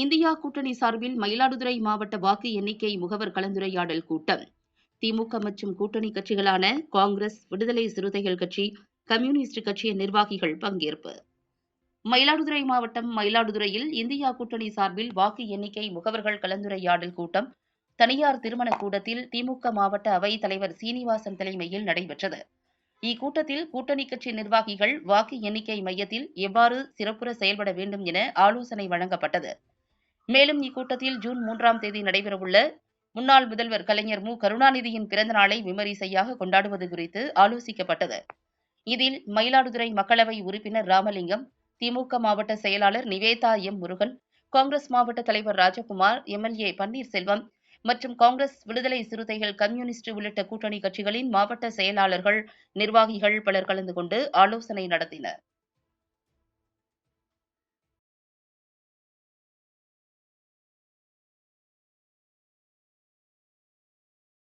India கூட்டணி சார்பில் மயிலாடுதுறை மாவட்ட வாக்கு எண்ணிக்கை முகவர் கலந்துரையாடல் கூட்டம். திமுக மற்றும் கூட்டணி கட்சிகளான காங்கிரஸ் விடுதலை சிறுத்தைகள் கட்சி கம்யூனிஸ்ட் கட்சியின் நிர்வாகிகள் பங்கேற்பு. மயிலாடுதுறை மாவட்டம் மயிலாடுதுறையில் இந்தியா கூட்டணி சார்பில் வாக்கு எண்ணிக்கை முகவர்கள் கலந்துரையாடல் கூட்டம் தனியார் திருமண கூடத்தில் திமுக மாவட்ட அவைத் தலைவர் சீனிவாசன் தலைமையில் நடைபெற்றது. இக்கூட்டத்தில் கூட்டணி கட்சி நிர்வாகிகள் வாக்கு எண்ணிக்கை மையத்தில் எவ்வாறு சிறப்புற செயல்பட வேண்டும் என ஆலோசனை வழங்கப்பட்டது. மேலும் இக்கூட்டத்தில் ஜூன் மூன்றாம் தேதி நடைபெறவுள்ள முன்னாள் முதல்வர் கலைஞர் மு. கருணாநிதியின் பிறந்த நாளை விமரிசையாக கொண்டாடுவது குறித்து ஆலோசிக்கப்பட்டது. இதில் மயிலாடுதுறை மக்களவை உறுப்பினர் ராமலிங்கம் திமுக மாவட்ட செயலாளர் நிவேதா எம். முருகன் காங்கிரஸ் மாவட்ட தலைவர் ராஜகுமார் எம்எல்ஏ பன்னீர்செல்வம் மற்றும் காங்கிரஸ் விடுதலை சிறுத்தைகள் கம்யூனிஸ்ட் உள்ளிட்ட கூட்டணி கட்சிகளின் மாவட்ட செயலாளர்கள் நிர்வாகிகள் பலர் கலந்து கொண்டு ஆலோசனை நடத்தினர்.